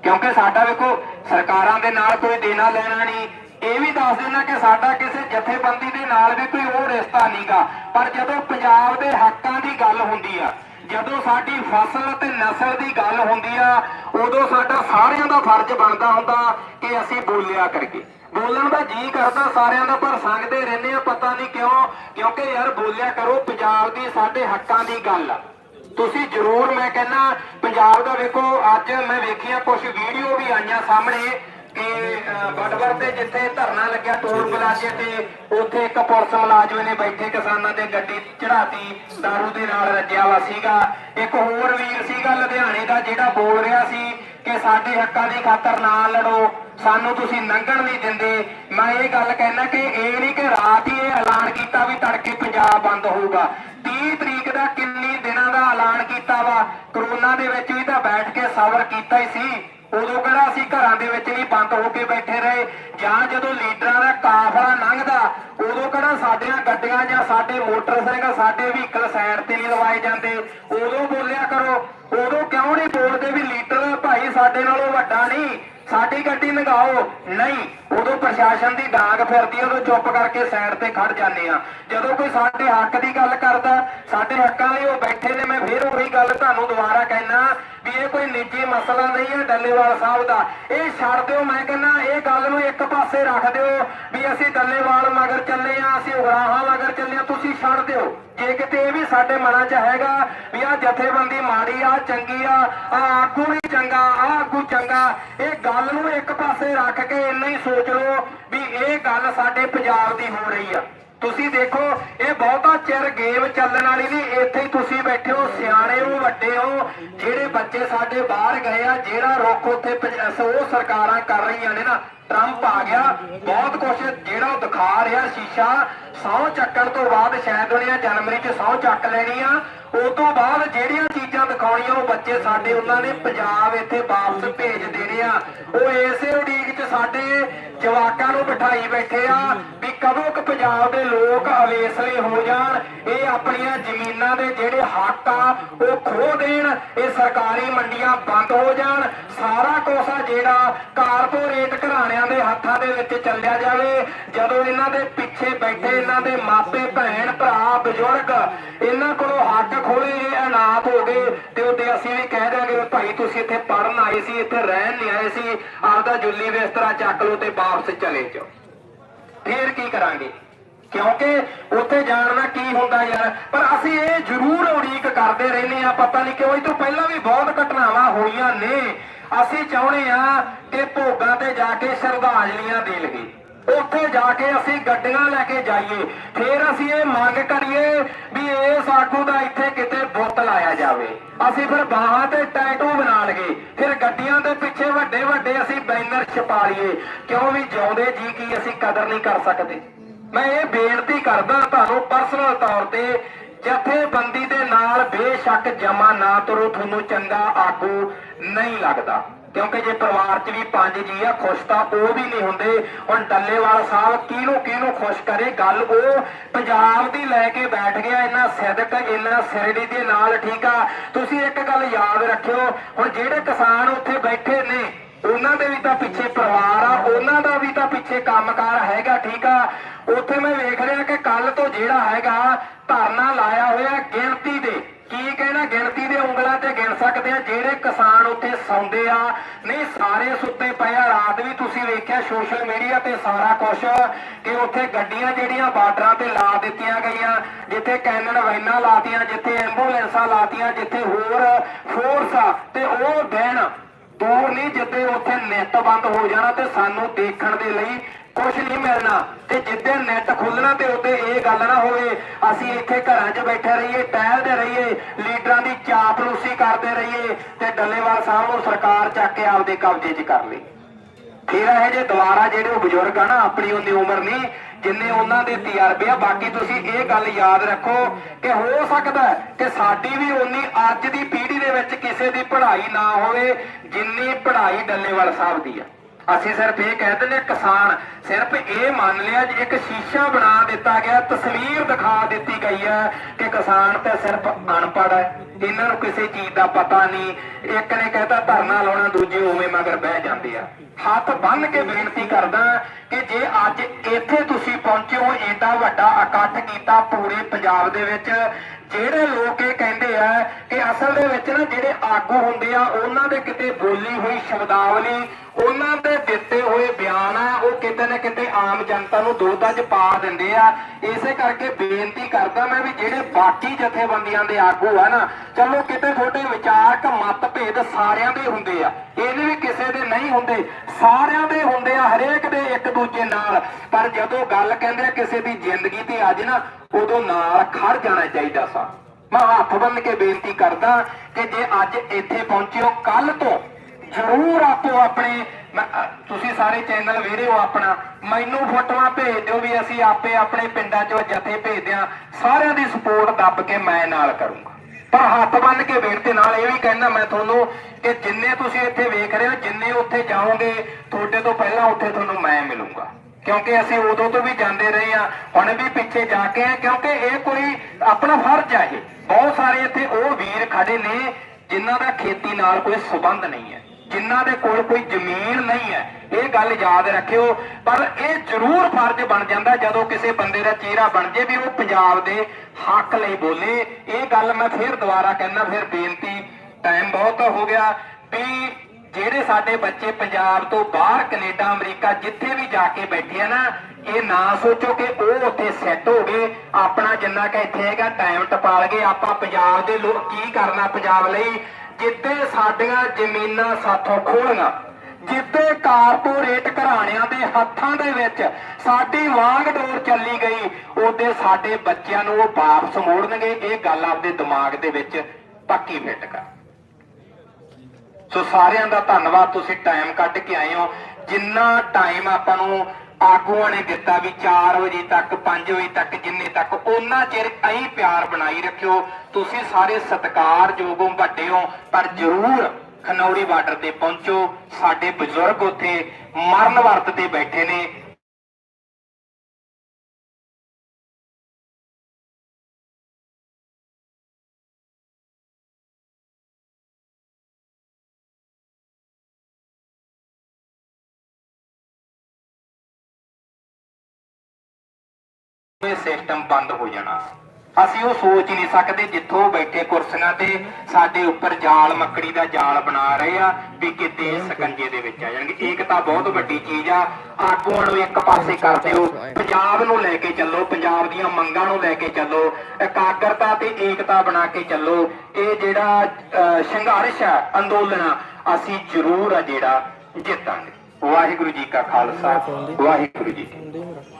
ਕਿਉਂਕਿ ਸਾਡਾ ਵੇਖੋ, ਸਰਕਾਰਾਂ ਦੇ ਨਾਲ ਕੋਈ ਦੇਣਾ ਲੈਣਾ ਨਹੀਂ। ਇਹ ਵੀ ਦੱਸ ਦੇਣਾ ਕਿ ਸਾਡਾ ਕਿਸੇ ਜਥੇਬੰਦੀ ਦੇ ਨਾਲ ਵੀ ਕੋਈ ਉਹ ਰਿਸ਼ਤਾ ਨਹੀਂਗਾ। ਪਰ ਜਦੋਂ ਪੰਜਾਬ ਦੇ ਹੱਕਾਂ ਦੀ ਗੱਲ ਹੁੰਦੀ ਆ, ਜਦੋਂ ਸਾਡੀ ਫਸਲ ਤੇ ਨਸਲ ਦੀ ਗੱਲ ਹੁੰਦੀ ਆ, ਉਦੋਂ ਸਾਡਾ ਸਾਰਿਆਂ ਦਾ ਫਰਜ਼ ਬਣਦਾ ਹੁੰਦਾ ਕਿ ਅਸੀਂ ਬੋਲਿਆ ਕਰਕੇ ਬੋਲਣ ਦਾ ਜੀ ਕਰਦਾ ਸਾਰਿਆਂ ਦਾ ਪਰ ਸੰਗਦੇ ਰਹਿੰਦੇ ਆ ਪਤਾ ਨਹੀਂ ਕਿਉਂ ਕਿਉਂਕਿ ਯਾਰ ਬੋਲਿਆ ਕਰੋ ਪੰਜਾਬ ਦੀ ਸਾਡੇ ਹੱਕਾਂ ਦੀ ਗੱਲ ਤੁਸੀਂ ਜਰੂਰ ਮੈਂ ਕਹਿੰਦਾ ਪੰਜਾਬ ਦਾ ਵੇਖੋ ਅੱਜ ਮੈਂ ਵੇਖੀਆਂ ਕੁਝ ਵੀਡੀਓ ਵੀ ਆਈਆਂ ਸਾਹਮਣੇ ਕਿ ਅਹ, ਬਡਵਰ ਤੇ ਜਿੱਥੇ ਧਰਨਾ ਲੱਗਿਆ ਟੋਲ ਪਲਾਜ਼ੇ ਤੇ ਉੱਥੇ ਇੱਕ ਪੁਲਿਸ ਮੁਲਾਜ਼ਮ ਨੇ ਬੈਠੇ ਕਿਸਾਨਾਂ ਦੇ ਗੱਡੀ ਚੜਾਤੀ ਦਾਰੂ ਦੇ ਨਾਲ ਰੱਜਿਆ ਵਾ ਸੀਗਾ। ਇੱਕ ਹੋਰ ਵੀਰ ਸੀਗਾ ਲੁਧਿਆਣੇ ਦਾ ਜਿਹੜਾ ਬੋਲ ਰਿਹਾ ਸੀ ਕਿ ਸਾਡੇ ਹੱਕਾਂ ਦੀ ਖਾਤਰ ਨਾ ਲੜੋ। ਸਾਨੂੰ ਤੁਸੀਂ ਲੰਘਣ ਨਹੀਂ ਦਿੰਦੇ। ਮੈਂ ਇਹ ਗੱਲ ਕਹਿਣਾ ਕਿ ਇਹ ਨਹੀਂ ਕਿ ਰਾਤ ਹੀ ਇਹ ਐਲਾਨ ਕੀਤਾ ਵੀ ਤੜਕੇ ਪੰਜਾਬ ਬੰਦ ਹੋਊਗਾ। 30 ਤਰੀਕ ਦਾ ਕਿੰਨੀ ਦਿਨਾਂ ਦਾ ਐਲਾਨ ਕੀਤਾ ਵਾ। ਕਰੋਨਾ ਦੇ ਵਿੱਚ ਵੀ ਤਾਂ ਬੈਠ ਕੇ ਸਬਰ ਕੀਤਾ ਹੀ ਸੀ। ਉਦੋਂ ਕਿਹੜਾ ਅਸੀਂ ਘਰਾਂ ਦੇ ਵਿੱਚ ਵੀ ਬੰਦ ਹੋ ਕੇ ਬੈਠੇ ਰਹੇ। ਜਾਂ ਜਦੋਂ ਲੀਡਰਾਂ ਦਾ ਕਾਫਲਾ ਲੰਘਦਾ, ਉਦੋਂ ਕਿਹੜਾ ਸਾਡੀਆਂ ਗੱਡੀਆਂ ਜਾਂ ਸਾਡੇ ਮੋਟਰਸਾਈਕਲ, ਸਾਡੇ ਵਹੀਕਲ ਸਾਈਡ ਤੇ ਨਹੀਂ ਲਵਾਏ ਜਾਂਦੇ। ਉਦੋਂ ਬੋਲਿਆ ਕਰੋ। ਉਦੋਂ ਕਿਉਂ ਨਹੀਂ ਬੋਲਦੇ ਵੀ ਲੀਡਰ ਭਾਈ ਸਾਡੇ ਨਾਲੋਂ ਵੱਡਾ ਨਹੀਂ? ਸਾਡੀ ਗੱਡੀ ਲੰਘਾਓ ਨਹੀਂ, ਉਦੋਂ ਪ੍ਰਸ਼ਾਸਨ ਦੀ ਡਾਂਗ ਫਿਰਦੀ ਉਦੋਂ ਚੁੱਪ ਕਰਕੇ ਸਾਈਡ ਤੇ ਖੜ ਜਾਂਦੇ ਆ। ਜਦੋਂ ਕੋਈ ਸਾਡੇ ਹੱਕ ਦੀ ਗੱਲ ਕਰਦਾ, ਸਾਡੇ ਹੱਕਾਂ ਲਈ ਉਹ ਬੈਠੇ ਨੇ, ਮੈਂ ਫੇਰ ਉਹੀ ਗੱਲ ਤੁਹਾਨੂੰ ਦੁਬਾਰਾ ਕਹਿਣਾ ਵੀ ਇਹ ਕੋਈ ਨਿੱਜੀ ਮਸਲਾ ਨਹੀਂ ਹੈ ਡੱਲੇਵਾਲ ਸਾਹਿਬ ਦਾ। ਇਹ ਛੱਡ ਦਿਓ, ਮੈਂ ਕਹਿੰਦਾ ਇਹ ਗੱਲ ਨੂੰ ਇੱਕ ਪਾਸੇ ਰੱਖ ਦਿਓ ਵੀ ਅਸੀਂ ਡੱਲੇਵਾਲ ਮਗਰ ਚੱਲੇ ਆ, ਅਸੀਂ ਉਗਰਾਹਾਂ ਮਗਰ ਚੱਲੇ ਆ, ਤੁਸੀਂ ਛੱਡ ਦਿਓ। ਜੇ ਕਿਤੇ ਇਹ ਵੀ ਸਾਡੇ ਮਨਾਂ 'ਚ ਹੈਗਾ ਵੀ ਆ ਜਥੇਬੰਦੀ ਮਾੜੀ ਆ, ਚੰਗੀ ਆ ਆ ਆਗੂ ਨਹੀਂ ਚੰਗਾ ਆ ਆਗੂ ਚੰਗਾ, ਇਹ ਗੱਲ ਨੂੰ ਇੱਕ ਪਾਸੇ ਰੱਖ ਕੇ ਇੰਨਾ ਹੀ ਸੋਚ ਲਓ ਵੀ ਇਹ ਗੱਲ ਸਾਡੇ ਪੰਜਾਬ ਦੀ ਹੋ ਰਹੀ ਆ। ਤੁਸੀਂ ਦੇਖੋ, ਇਹ ਬਹੁਤਾ ਚਿਰ ਗੇਮ ਚੱਲਣ ਵਾਲੀ ਨਹੀਂ, ਇੱਥੇ ਹੀ ਤੁਸੀਂ ਬੈਠੇ ਹੋ, ਸਿਆਣੇ ਹੋ, ਵੱਡੇ ਹੋ, ਜਿਹੜੇ ਬੱਚੇ ਸਾਡੇ ਬਾਹਰ ਗਏ ਆ, ਜਿਹੜਾ ਰੁੱਖ ਉੱਥੇ ਉਹ ਸਰਕਾਰਾਂ ਕਰ ਰਹੀਆਂ ਨੇ ਨਾ ਟਰੰਪ ਆ ਗਿਆ। ਬਹੁਤ ਕੁਝ ਜਿਹੜਾ ਉਹ ਦਿਖਾ ਰਿਹਾ ਸ਼ੀਸ਼ਾ। ਸਹੁੰ ਚੱਕਣ ਤੋਂ ਬਾਅਦ ਸ਼ਾਇਦ ਉਹਨੇ ਜਨਵਰੀ 'ਚ ਸਹੁੰ ਚੱਕ ਲੈਣੀ ਆ। ਉਸ ਤੋਂ ਬਾਅਦ ਜਿਹੜੀਆਂ ਚੀਜ਼ਾਂ ਦਿਖਾਉਣੀਆਂ ਉਹ ਬੱਚੇ ਸਾਡੇ ਉਹਨਾਂ ਨੇ ਪੰਜਾਬ ਇੱਥੇ ਵਾਪਸ ਭੇਜ ਦੇਣੇ ਆ। ਉਹ ਇਸੇ ਉਡੀਕ 'ਚ ਸਾਡੇ ਜਵਾਕਾਂ ਨੂੰ ਬਿਠਾਈ ਬੈਠੇ ਆ ਵੀ ਕਦੋਂ ਕ ਪੰਜਾਬ ਦੇ ਲੋਕ ਅਵੇਸਲੇ ਹੋ ਜਾਣ। ਇਹ ਆਪਣੀਆਂ ਜ਼ਮੀਨਾਂ ਦੇ ਜਿਹੜੇ ਹੱਕ ਆ, ਉਹ ਖੋ ਦੇਣ। ਇਹ ਸਰਕਾਰੀ ਮੰਡੀਆਂ ਬੰਦ ਹੋ ਜਾਣ। ਸਾਰਾ ਕੁਛ ਆ ਜਿਹੜਾ ਕਾਰਪੋਰੇਟ ਘਰਾਣਿਆਂ ਦੇ ਹੱਥਾਂ ਦੇ ਵਿੱਚ ਚੱਲਿਆ ਜਾਵੇ। ਜਦੋਂ ਇਹਨਾਂ ਦੇ ਪਿੱਛੇ ਬੈਠੇ ਇਹਨਾਂ ਦੇ ਮਾਪੇ, ਭੈਣ, ਭਰਾ, ਬਜ਼ੁਰਗ, ਇਹਨਾਂ ਕੋਲੋਂ ਹੱਕ ਖੋਲੇ ਇਹ ਅਨਾਥ ਹੋ ਗਏ। ਤੇ ਉਹਦੇ ਅਸੀਂ ਵੀ ਕਹਿ ਦਿਆਂਗੇ ਭਾਈ ਤੁਸੀਂ ਇੱਥੇ ਪੜਨ ਆਏ ਸੀ, ਇੱਥੇ ਰਹਿਣ ਨਹੀਂ ਆਏ ਸੀ। ਆਪਦਾ ਜੁੱਲੀ ਬਿਸਤਰਾ ਚੱਕ ਲਓ ਤੇ ਵਾਪਸ ਚਲੇ ਜਾਓ। ਫੇਰ ਕੀ ਕਰਾਂਗੇ? ਕਿਉਂਕਿ ਉੱਥੇ ਜਾਣ ਦਾ ਕੀ ਹੁੰਦਾ ਯਾਰ? ਪਰ ਅਸੀਂ ਇਹ ਜ਼ਰੂਰ ਉਡੀਕ ਕਰਦੇ ਰਹਿੰਦੇ ਆ ਪਤਾ ਨਹੀਂ ਕਿਉਂ, ਇਹ ਤੋਂ ਪਹਿਲਾਂ ਵੀ ਬਹੁਤ ਘਟਨਾਵਾਂ ਹੋਈਆਂ ਨੇ। ਅਸੀਂ ਚਾਹੁੰਦੇ ਆ ਕਿ ਭੋਗਾਂ ਤੇ ਜਾ ਕੇ ਸ਼ਰਧਾਂਜਲੀਆਂ ਦੇ ਲਈਏ ਉੱਥੇ ਜਾ ਕੇ ਅਸੀਂ ਗੱਡੀਆਂ ਲੈ ਕੇ ਜਾਈਏ। ਫੇਰ ਅਸੀਂ ਇਹ ਮੰਗ ਕਰੀਏ ਵੀ ਇਸ ਆਗੂ ਦਾ ਇੱਥੇ ਕਿਤੇ ਬੁੱਤ ਲਾਇਆ ਜਾਵੇ। ਅਸੀਂ ਫਿਰ ਬਾਹਾਂ ਤੇ ਟੈਟੂ ਬਣਾ ਲਈਏ। ਫਿਰ ਗੱਡੀਆਂ ਦੇ ਪਿੱਛੇ ਵੱਡੇ ਵੱਡੇ ਅਸੀਂ ਬੈਨਰ ਛਪਾ ਲਈਏ। ਕਿਉਂ ਵੀ ਜਿਉਂਦੇ ਜੀ ਕੀ ਅਸੀਂ ਕਦਰ ਨਹੀਂ ਕਰ ਸਕਦੇ? ਮੈਂ ਇਹ ਬੇਨਤੀ ਕਰਦਾ ਤੁਹਾਨੂੰ ਪਰਸਨਲ ਤੌਰ ਤੇ ਜਥੇਬੰਦੀ ਦੇ ਨਾਲ ਬੇਸ਼ੱਕ ਜਮਾ ਨਾ ਕਰੋ ਤੁਹਾਨੂੰ ਚੰਗਾ ਆਗੂ ਨਹੀਂ ਲੱਗਦਾ। ਕਿਉਂਕਿ ਜੇ ਪਰਿਵਾਰ 'ਚ ਵੀ ਪੰਜ ਜੀ ਆ, ਖੁਸ਼ ਤਾਂ ਉਹ ਵੀ ਨਹੀਂ ਹੁੰਦੇ। ਹੁਣ ਡੱਲੇਵਾਲ ਸਾਹਿਬ ਕਿਹਨੂੰ ਕਿਹਨੂੰ ਖੁਸ਼ ਕਰੇ? ਗੱਲ ਉਹ ਪੰਜਾਬ ਦੀ ਲੈ ਕੇ ਬੈਠ ਗਿਆ ਇਹਨਾਂ ਸਿਦਕ ਇਹਨਾਂ ਸਿਰੜੀ ਦੇ ਨਾਲ, ਠੀਕ ਆ। ਤੁਸੀਂ ਇੱਕ ਗੱਲ ਯਾਦ ਰੱਖਿਓ, ਹੁਣ ਜਿਹੜੇ ਕਿਸਾਨ ਉੱਥੇ ਬੈਠੇ ਨੇ ਉਹਨਾਂ ਦੇ ਵੀ ਤਾਂ ਪਿੱਛੇ ਪਰਿਵਾਰ ਆ, ਉਹਨਾਂ ਦਾ ਵੀ ਤਾਂ ਪਿੱਛੇ ਕੰਮਕਾਰ ਹੈਗਾ, ਠੀਕ ਆ। ਉੱਥੇ ਮੈਂ ਵੇਖ ਰਿਹਾ ਕਿ ਕੱਲ ਤੋਂ ਜਿਹੜਾ ਹੈਗਾ, ਧਰਨਾ ਲਾਇਆ ਹੋਇਆ ਗਿਣਤੀ ਦੇ। ਕੀ ਕਹਿਣਾ, ਗਿਣਤੀ ਦੇ ਉਂਗਲਾਂ ਤੇ ਗਿਣ ਸਕਦੇ ਆ, ਜਿਹੜੇ ਕਿਸਾਨ ਉੱਥੇ ਸੌਂਦੇ ਆ। ਨਹੀਂ, ਸਾਰੇ ਸੁੱਤੇ ਪਏ ਆ, ਰਾਤ ਵੀ ਤੁਸੀਂ ਵੇਖਿਆ ਸੋਸ਼ਲ ਮੀਡੀਆ ਤੇ ਸਾਰਾ ਕੁਝ ਕਿ ਉੱਥੇ ਗੱਡੀਆਂ ਜਿਹੜੀਆਂ ਬਾਰਡਰਾਂ ਤੇ ਲਾ ਦਿੱਤੀਆਂ ਗਈਆਂ, ਜਿੱਥੇ ਕੈਨਨ ਵੈਨਾਂ ਲਾਤੀਆਂ, ਜਿੱਥੇ ਐਂਬੂਲੈਂਸਾਂ ਲਾਤੀਆਂ, ਜਿੱਥੇ ਹੋਰ ਫੋਰਸ ਆ, ਤੇ ਉਹ ਦਿਨ ਦੂਰ ਨਹੀਂ, ਜਿੱਦੇ ਉੱਥੇ ਨੈਟ ਬੰਦ ਹੋ ਜਾਣਾ ਤੇ ਸਾਨੂੰ ਦੇਖਣ ਦੇ ਲਈ ਕੁਝ ਨਹੀਂ ਮਿਲਣਾ। ਤੇ ਜਿੱਦੇ ਨੈਟ ਖੁੱਲਣਾ ਤੇ ਉੱਤੇ ਇਹ ਗੱਲ ਨਾ ਹੋਵੇ, ਅਸੀਂ ਇੱਥੇ ਘਰਾਂ 'ਚ ਬੈਠੇ ਰਹੀਏ, ਟਹਿਲਦੇ ਰਹੀਏ, ਲੀਡਰਾਂ ਦੀ ਚਾਪਲੂਸੀ ਕਰਦੇ ਰਹੀਏ ਤੇ ਡੱਲੇਵਾਲ ਸਾਹਿਬ ਨੂੰ ਸਰਕਾਰ ਚੱਕ ਕੇ ਆਪਦੇ ਕਬਜ਼ੇ 'ਚ ਕਰ ਲਈ ਫਿਰ ਇਹ ਜੇ ਦੁਬਾਰਾ ਜਿਹੜੇ ਉਹ ਬਜ਼ੁਰਗ ਆ ਨਾ, ਆਪਣੀ ਉਹਦੀ ਉਮਰ ਨਹੀਂ ਜਿੰਨੇ ਉਹਨਾਂ ਦੇ ਤਜਰਬੇ ਆ ਬਾਕੀ ਤੁਸੀਂ ਇਹ ਗੱਲ ਯਾਦ ਰੱਖੋ ਕਿ ਹੋ ਸਕਦਾ ਕਿ ਸਾਡੀ ਵੀ ਉਨੀ ਅੱਜ ਦੀ ਪੀੜ੍ਹੀ ਦੇ ਵਿੱਚ ਕਿਸੇ ਦੀ ਪੜ੍ਹਾਈ ਨਾ ਹੋਵੇ ਜਿੰਨੀ ਪੜ੍ਹਾਈ ਡੱਲੇਵਾਲ ਸਾਹਿਬ ਦੀ ਆ। ਅਸੀਂ ਸਿਰਫ ਇਹ ਕਹਿ ਦਿੰਦੇ ਹਾਂ, ਕਿਸਾਨ ਸਿਰਫ ਇਹ ਮੰਨ ਲਿਆ ਜੀ ਇੱਕ ਸ਼ੀਸ਼ਾ ਬਣਾ ਦਿੱਤਾ ਗਿਆ ਤਸਵੀਰ ਦਿਖਾ ਦਿੱਤੀ ਗਈ ਹੈ ਕਿ ਕਿਸਾਨ ਤਾਂ ਸਿਰਫ ਅਨਪੜ੍ਹ ਹੈ। ਇਹਨਾਂ ਨੂੰ ਕਿਸੇ ਚੀਜ਼ ਦਾ ਪਤਾ ਨਹੀਂ। ਇੱਕ ਨੇ ਕਹਿਤਾ ਧਰਨਾ ਲਾਉਣਾ ਦੂਜੇ ਉਵੇਂ ਮਗਰ ਬਹਿ ਜਾਂਦੇ ਆ। ਹੱਥ ਬੰਨ ਕੇ ਬੇਨਤੀ ਕਰਦਾ ਕਿ ਜੇ ਅੱਜ ਇੱਥੇ ਤੁਸੀਂ ਪਹੁੰਚੇ ਹੋ, ਏਡਾ ਵੱਡਾ ਇਕੱਠ ਕੀਤਾ ਪੂਰੇ ਪੰਜਾਬ ਦੇ ਵਿੱਚ, ਜਿਹੜੇ ਲੋਕ ਇਹ ਕਹਿੰਦੇ ਆ ਕਿ ਅਸਲ ਦੇ ਵਿੱਚ ਨਾ ਜਿਹੜੇ ਆਗੂ ਹੁੰਦੇ ਆ, ਉਹਨਾਂ ਦੇ ਕਿਤੇ ਬੋਲੀ ਹੋਈ ਸ਼ਬਦਾਵਲੀ ਉਹਨਾਂ ਦੇ ਦਿੱਤੇ ਹੋਏ ਬਿਆਨ ਆ, ਉਹ ਕਿਤੇ ਨਾ ਕਿਤੇ ਆਮ ਜਨਤਾ ਨੂੰ ਦੋਦਾ ਚ ਪਾ ਦਿੰਦੇ ਆ। ਇਸੇ ਕਰਕੇ ਬੇਨਤੀ ਕਰਦਾ ਮੈਂ ਵੀ ਜਿਹੜੇ ਬਾਕੀ ਜਥੇਬੰਦੀਆਂ ਦੇ ਆਗੂ ਆ ਨਾ, ਚਲੋ ਕਿਤੇ ਤੁਹਾਡੇ ਵਿਚਾਰਕ ਮਤਭੇਦ ਸਾਰਿਆਂ ਦੇ ਹੁੰਦੇ ਆ। ਇਹਦੇ ਵੀ ਕਿਸੇ ਦੇ ਨਹੀਂ ਹੁੰਦੇ, ਸਾਰਿਆਂ ਦੇ ਹੁੰਦੇ ਆ, ਹਰੇਕ ਦੇ ਇੱਕ ਦੂਜੇ ਨਾਲ। ਪਰ ਜਦੋਂ ਗੱਲ ਕਹਿੰਦੇ ਆ ਕਿਸੇ ਦੀ ਜ਼ਿੰਦਗੀ ਤੇ ਅੱਜ ਨਾ, ਉਦੋਂ ਨਾਲ ਖੜ ਜਾਣਾ ਚਾਹੀਦਾ ਸਾ। ਮੈਂ ਹੱਥ ਬੰਨ ਕੇ ਬੇਨਤੀ ਕਰਦਾ ਕਿ ਜੇ ਅੱਜ ਇੱਥੇ ਪਹੁੰਚੇ ਹੋ ਕੱਲ ਤੋਂ ਜ਼ਰੂਰ ਆਪੋ ਆਪਣੇ ਤੁਸੀਂ ਸਾਰੇ ਚੈਨਲ ਵੇਰੇ ਹੋ ਆਪਣਾ। ਮੈਨੂੰ ਫੋਟੋਆਂ ਭੇਜ ਦਿਓ ਵੀ ਅਸੀਂ ਆਪੇ ਆਪਣੇ ਪਿੰਡਾਂ 'ਚੋਂ ਜਥੇ ਭੇਜਦੇ ਆ ਸਾਰਿਆਂ ਦੀ ਸਪੋਰਟ ਦੱਬ ਕੇ ਮੈਂ ਨਾਲ ਕਰੂੰਗਾ। ਪਰ ਹੱਥ ਬੰਨ ਕੇ ਬੇਨਤੀ ਨਾਲ ਇਹ ਵੀ ਕਹਿੰਦਾ ਮੈਂ ਤੁਹਾਨੂੰ ਕਿ ਜਿੰਨੇ ਤੁਸੀਂ ਇੱਥੇ ਵੇਖ ਰਹੇ ਹੋ, ਜਿੰਨੇ ਉੱਥੇ ਜਾਓਗੇ, ਤੁਹਾਡੇ ਤੋਂ ਪਹਿਲਾਂ ਉੱਥੇ ਤੁਹਾਨੂੰ ਮੈਂ ਮਿਲੂੰਗਾ। ਕਿਉਂਕਿ ਅਸੀਂ ਉਦੋਂ ਤੋਂ ਵੀ ਜਾਂਦੇ ਰਹੇ ਆ ਹੁਣ ਵੀ ਪਿੱਛੇ ਜਾ ਕੇ ਆਏ ਕਿਉਂਕਿ ਇਹ ਕੋਈ ਆਪਣਾ ਫਰਜ਼ ਆ ਇਹ। ਬਹੁਤ ਸਾਰੇ ਇੱਥੇ ਉਹ ਵੀਰ ਖੜੇ ਨੇ, ਜਿਨ੍ਹਾਂ ਦਾ ਖੇਤੀ ਨਾਲ ਕੋਈ ਸਬੰਧ ਨਹੀਂ ਹੈ। ਜਿਨ੍ਹਾਂ ਦੇ ਕੋਲ ਕੋਈ ਜ਼ਮੀਨ ਨਹੀਂ ਹੈ, ਇਹ ਗੱਲ ਯਾਦ ਰੱਖਿਓ। ਪਰ ਇਹ ਜ਼ਰੂਰ ਫਰਜ਼ ਬਣ ਜਾਂਦਾ ਜਦੋਂ ਕਿਸੇ ਬੰਦੇ ਦਾ ਚਿਹਰਾ ਬਣ ਜੇ ਵੀ ਉਹ ਪੰਜਾਬ ਦੇ ਹੱਕ ਲਈ ਬੋਲੇ। ਇਹ ਗੱਲ ਮੈਂ ਫਿਰ ਦੁਬਾਰਾ ਕਹਿਣਾ ਫਿਰ ਬੇਨਤੀ ਟਾਈਮ ਬਹੁਤ ਹੋ ਗਿਆ ਵੀ ਜਿਹੜੇ ਸਾਡੇ ਬੱਚੇ ਪੰਜਾਬ ਤੋਂ ਬਾਹਰ ਕੈਨੇਡਾ, ਅਮਰੀਕਾ ਜਿੱਥੇ ਵੀ ਜਾ ਕੇ ਬੈਠੇ ਆ ਨਾ, ਇਹ ਨਾ ਸੋਚੋ ਕਿ ਉਹ ਉੱਥੇ ਸੈੱਟ ਹੋ ਗਏ। ਆਪਣਾ ਜਿੰਨਾ ਕਿ ਇੱਥੇ ਹੈਗਾ ਟਾਈਮ ਟਪਾਲ ਗਏ। ਆਪਾਂ ਪੰਜਾਬ ਦੇ ਲੋਕ ਕੀ ਕਰਨਾ, ਪੰਜਾਬ ਲਈ ਜਿੱਤੇ ਸਾਡੀਆਂ ਜ਼ਮੀਨਾਂ ਸਾਥੋਂ ਖੋਲੀਆਂ ਜਿੱਤੇ ਕਾਰਪੋਰੇਟ ਘਰਾਣਿਆਂ ਦੇ ਹੱਥਾਂ ਦੇ ਵਿੱਚ ਸਾਡੀ ਵਾਂਗ ਡੋਰ ਚੱਲੀ ਗਈ, ਉਹਦੇ ਸਾਡੇ ਬੱਚਿਆਂ ਨੂੰ ਉਹ ਵਾਪਸ ਮੋੜਨਗੇ, ਇਹ ਗੱਲ ਆਪਦੇ ਦਿਮਾਗ ਦੇ ਵਿੱਚ ਪੱਕੀ ਫਿੱਟ ਕਰ। ਸੋ ਸਾਰਿਆਂ ਦਾ ਧੰਨਵਾਦ, ਤੁਸੀਂ ਟਾਈਮ ਕੱਢ ਕੇ ਆਏ ਹੋ। ਜਿੰਨਾ ਟਾਈਮ ਆਪਾਂ ਨੂੰ ਆਗੂਆਂ ਨੇ ਦਿੱਤਾ ਵੀ 4 ਵਜੇ ਤੱਕ 5 ਵਜੇ ਤੱਕ, ਜਿੰਨੇ ਤੱਕ, ਉਹਨਾਂ ਚਿਰ ਐਂ ਪਿਆਰ ਬਣਾਈ ਰੱਖਿਓ। ਤੁਸੀਂ ਸਾਰੇ ਸਤਿਕਾਰਯੋਗ ਹੋ, ਵੱਡੇ ਹੋ, ਪਰ ਜ਼ਰੂਰ ਖਨੌਰੀ ਬਾਰਡਰ ਤੇ ਪਹੁੰਚੋ। ਸਾਡੇ ਬਜ਼ੁਰਗ ਉੱਥੇ ਮਰਨ ਵਰਤ ਤੇ ਬੈਠੇ ਨੇ। ਇਹ ਸਿਸਟਮ ਬੰਦ ਹੋ ਜਾਣਾ। ਅਸੀਂ ਉਹ ਸੋਚ ਹੀ ਨਹੀਂ ਸਕਦੇ ਜਿੱਥੋਂ ਬੈਠੇ ਕੁਰਸੀਆਂ ਤੇ ਸਾਡੇ ਉੱਪਰ ਜਾਲ ਮੱਕੜੀ ਦਾ ਜਾਲ ਬਣਾ ਰਹੇ ਆ ਵੀ ਕਿਤੇ ਸਕੰਜੇ ਦੇ ਵਿੱਚ ਆ ਜਾਣਗੇ। ਏਕਤਾ ਬਹੁਤ ਵੱਡੀ ਚੀਜ਼ ਆ ਆਗੂਆਂ ਨੂੰ ਇੱਕ ਪਾਸੇ ਕਰ ਦਿਓ ਪੰਜਾਬ ਨੂੰ ਲੈ ਕੇ ਚੱਲੋ ਪੰਜਾਬ ਦੀਆਂ ਮੰਗਾਂ ਨੂੰ ਲੈ ਕੇ ਚੱਲੋ ਇਕਾਗਰਤਾ ਤੇ ਏਕਤਾ ਬਣਾ ਕੇ ਚੱਲੋ। ਇਹ ਜਿਹੜਾ ਅਹ, ਸੰਘਰਸ਼ ਆ ਅੰਦੋਲਨ ਆ ਅਸੀਂ ਜ਼ਰੂਰ ਆ ਜਿਹੜਾ ਜਿੱਤਾਂਗੇ। ਵਾਹਿਗੁਰੂ ਜੀ ਕਾ ਖਾਲਸਾ ਵਾਹਿਗੁਰੂ ਜੀ ਕੀ